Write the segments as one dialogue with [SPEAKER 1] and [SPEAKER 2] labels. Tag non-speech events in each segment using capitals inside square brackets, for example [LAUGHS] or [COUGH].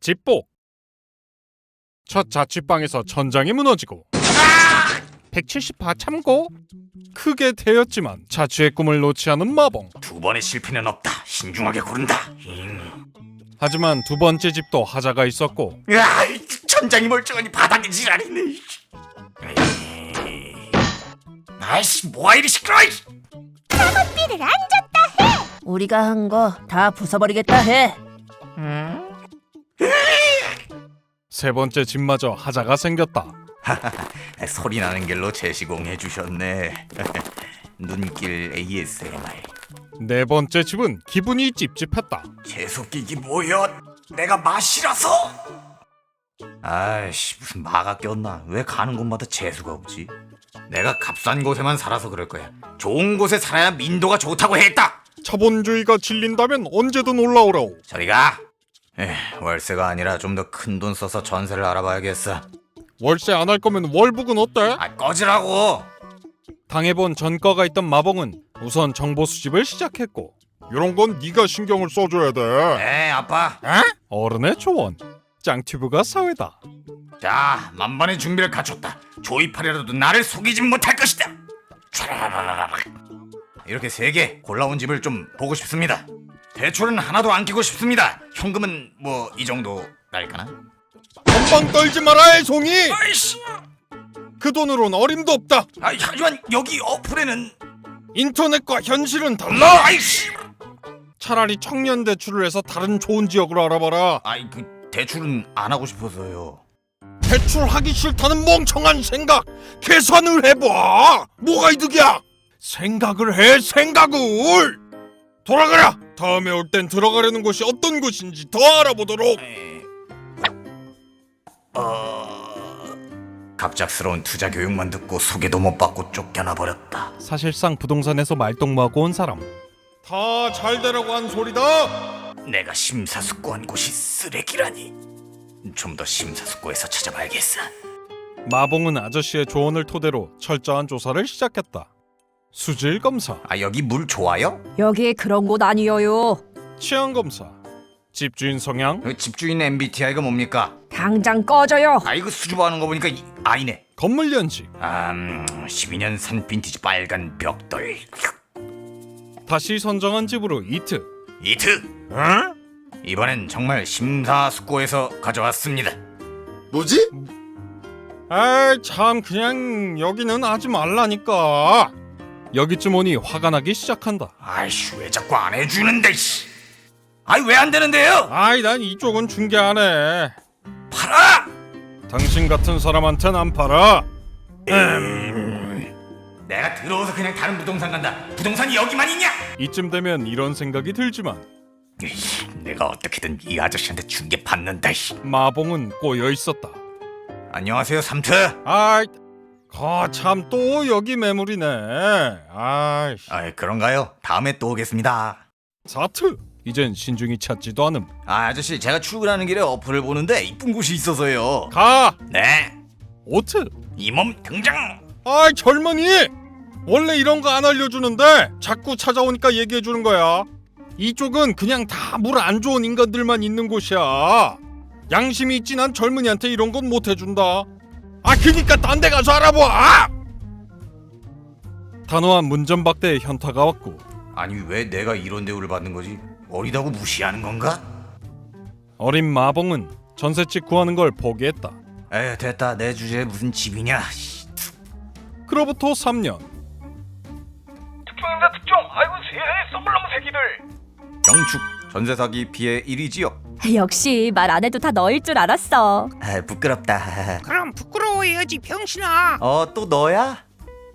[SPEAKER 1] 집보 첫 자취방에서 천장이 무너지고 170파 참고 크게 되었지만 자취의 꿈을 놓지 않은 마봉
[SPEAKER 2] 두 번의 실패는 없다. 신중하게 고른다.
[SPEAKER 1] 하지만 두 번째 집도 하자가 있었고
[SPEAKER 2] 야, 이 천장이 멀쩡하니 바닥이 지랄이네. 아이씨, 뭐가 이리 시끄러워? 이씨.
[SPEAKER 3] 우리가 한 거 다 부숴버리겠다 해.
[SPEAKER 1] 세 번째 집마저 하자가 생겼다. [LAUGHS]
[SPEAKER 2] 소리 나는 길로 재시공해 주셨네. [LAUGHS] 눈길 ASMR.
[SPEAKER 1] 네 번째 집은 기분이 찝찝했다.
[SPEAKER 2] 재수끼기 뭐여? 내가 마시라서? 아이씨 무슨 마가 꼈나? 왜 가는 곳마다 재수가 없지? 내가 값싼 곳에만 살아서 그럴 거야. 좋은 곳에 살아야 민도가 좋다고 했다.
[SPEAKER 1] 자본주의가 질린다면 언제든 올라오라오.
[SPEAKER 2] 저리 가. 에, 월세가 아니라 좀 더 큰 돈 써서 전세를 알아봐야겠어.
[SPEAKER 1] 월세 안 할 거면 월북은 어때?
[SPEAKER 2] 아 꺼지라고.
[SPEAKER 1] 당해본 전과가 있던 마봉은 우선 정보 수집을 시작했고 이런 건 네가 신경을 써줘야 돼.
[SPEAKER 2] 에 아빠.
[SPEAKER 1] 어른의 조언. 짱튜브가 사회다.
[SPEAKER 2] 자 만반의 준비를 갖췄다. 조이팔이라도 나를 속이진 못할 것이다. 촤라라라라. 이렇게 세 개 골라온 집을 좀 보고 싶습니다. 대출은 하나도 안 끼고 싶습니다. 현금은 뭐 이 정도 날까나?
[SPEAKER 1] 건방 떨지 마라 애송이.
[SPEAKER 2] 아이씨.
[SPEAKER 1] 그 돈으론 어림도 없다.
[SPEAKER 2] 아, 하지만 여기 어플에는
[SPEAKER 1] 인터넷과 현실은 달라.
[SPEAKER 2] 아이씨.
[SPEAKER 1] 차라리 청년 대출을 해서 다른 좋은 지역으로 알아봐라.
[SPEAKER 2] 아이 그 대출은 안 하고 싶어서요.
[SPEAKER 1] 대출하기 싫다는 멍청한 생각 계산을 해봐. 뭐가 이득이야? 생각을 해 생각을. 돌아가라. 다음에 올 땐 들어가려는 곳이 어떤 곳인지 더 알아보도록.
[SPEAKER 2] 에... 어... 갑작스러운 투자 교육만 듣고 소개도 못 받고 쫓겨나 버렸다.
[SPEAKER 1] 사실상 부동산에서 말동무하고 온 사람. 다 잘 되라고 한 소리다.
[SPEAKER 2] 내가 심사숙고한 곳이 쓰레기라니. 좀 더 심사숙고해서 찾아봐야겠어.
[SPEAKER 1] 마봉은 아저씨의 조언을 토대로 철저한 조사를 시작했다. 수질 검사,
[SPEAKER 2] 아 여기 물 좋아요?
[SPEAKER 3] 여기 그런 곳 아니에요.
[SPEAKER 1] 취향 검사, 집주인 성향,
[SPEAKER 2] 그 집주인 MBTI가 뭡니까?
[SPEAKER 3] 당장 꺼져요.
[SPEAKER 2] 아 이거 수줍어하는 거 보니까 이, 아이네.
[SPEAKER 1] 건물 연식,
[SPEAKER 2] 음, 12년 산 빈티지 빨간 벽돌.
[SPEAKER 1] 다시 선정한 집으로 이트.
[SPEAKER 2] 이트.
[SPEAKER 1] 어?
[SPEAKER 2] 이번엔 정말 심사숙고해서 가져왔습니다.
[SPEAKER 4] 뭐지?
[SPEAKER 1] 아이 참 그냥 여기는 하지 말라니까. 여기쯤 오니 화가 나기 시작한다.
[SPEAKER 2] 아이씨 왜 자꾸 안 해주는데 씨. 아이 왜 안 되는데요?
[SPEAKER 1] 아이 난 이쪽은 중개 안 해.
[SPEAKER 2] 팔아!
[SPEAKER 1] 당신 같은 사람한텐 안 팔아.
[SPEAKER 2] 내가 들어와서 그냥 다른 부동산 간다. 부동산이 여기만 있냐?
[SPEAKER 1] 이쯤 되면 이런 생각이 들지만
[SPEAKER 2] 에이씨, 내가 어떻게든 이 아저씨한테 중개 받는다. 씨.
[SPEAKER 1] 마봉은 꼬여 있었다.
[SPEAKER 2] 안녕하세요 삼트.
[SPEAKER 1] 아이, 거참 또 여기 매물이네. 아이,
[SPEAKER 2] 아 그런가요? 다음에 또 오겠습니다.
[SPEAKER 1] 사트. 이젠 신중히 찾지도 않음.
[SPEAKER 2] 아 아저씨 제가 출근하는 길에 어플을 보는데 이쁜 곳이 있어서요.
[SPEAKER 1] 가.
[SPEAKER 2] 네.
[SPEAKER 1] 오트.
[SPEAKER 2] 이 몸 등장.
[SPEAKER 1] 아이 젊은이. 원래 이런 거 안 알려주는데 자꾸 찾아오니까 얘기해 주는 거야. 이쪽은 그냥 다 물 안 좋은 인간들만 있는 곳이야. 양심이 있진 한 젊은이한테 이런 건 못 해준다. 아 그니까 딴 데 가서 알아봐. 단호한 문전박대의 현타가 왔고
[SPEAKER 2] 아니 왜 내가 이런 대우를 받는 거지? 어리다고 무시하는 건가?
[SPEAKER 1] 어린 마봉은 전셋집 구하는 걸 포기했다.
[SPEAKER 2] 에휴 됐다 내 주제에 무슨 집이냐. 씨.
[SPEAKER 1] 그로부터 3년.
[SPEAKER 2] 특종입니다 특종. 아이고 세상에 썸블럼 새끼들. 경축 전세 사기 피해 1위지요. [LAUGHS]
[SPEAKER 3] 역시 말 안 해도 다 너일 줄 알았어.
[SPEAKER 2] 아 부끄럽다. [LAUGHS]
[SPEAKER 5] 그럼 부끄러워해야지 병신아
[SPEAKER 2] 어 또 너야?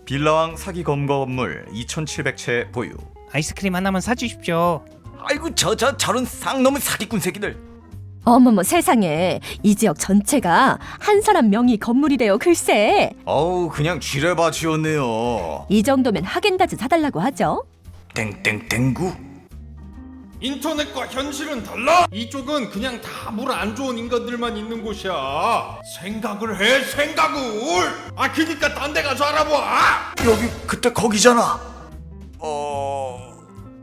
[SPEAKER 2] 빌라왕 사기 검거 건물 2,700채 보유.
[SPEAKER 5] 아이스크림 하나만 사주십시오
[SPEAKER 2] 아이고 저 저 저런 쌍놈의 사기꾼 새끼들.
[SPEAKER 3] 어머머 세상에 이 지역 전체가 한 사람 명의 건물이래요 글쎄.
[SPEAKER 2] 어우 그냥 지었네요.
[SPEAKER 3] 이 정도면 하겐다즈 사달라고 하죠.
[SPEAKER 2] 땡땡땡구.
[SPEAKER 1] 인터넷과 현실은 달라. 이쪽은 그냥 다 물 안 좋은 인간들만 있는 곳이야. 생각을 해, 생각을. 아, 그니까 딴 데 가서 알아봐.
[SPEAKER 2] 여기 그때 거기잖아. 어.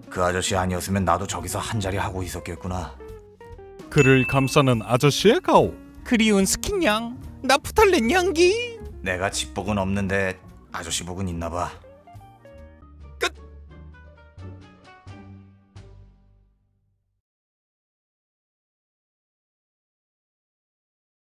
[SPEAKER 2] 그 아저씨 아니었으면 나도 저기서 한 자리 하고 있었겠구나.
[SPEAKER 1] 그를 감싸는 아저씨의 가오.
[SPEAKER 5] 그리운 스킨양 나프탈렌 향기
[SPEAKER 2] 내가 집복은 없는데 아저씨 복은 있나 봐.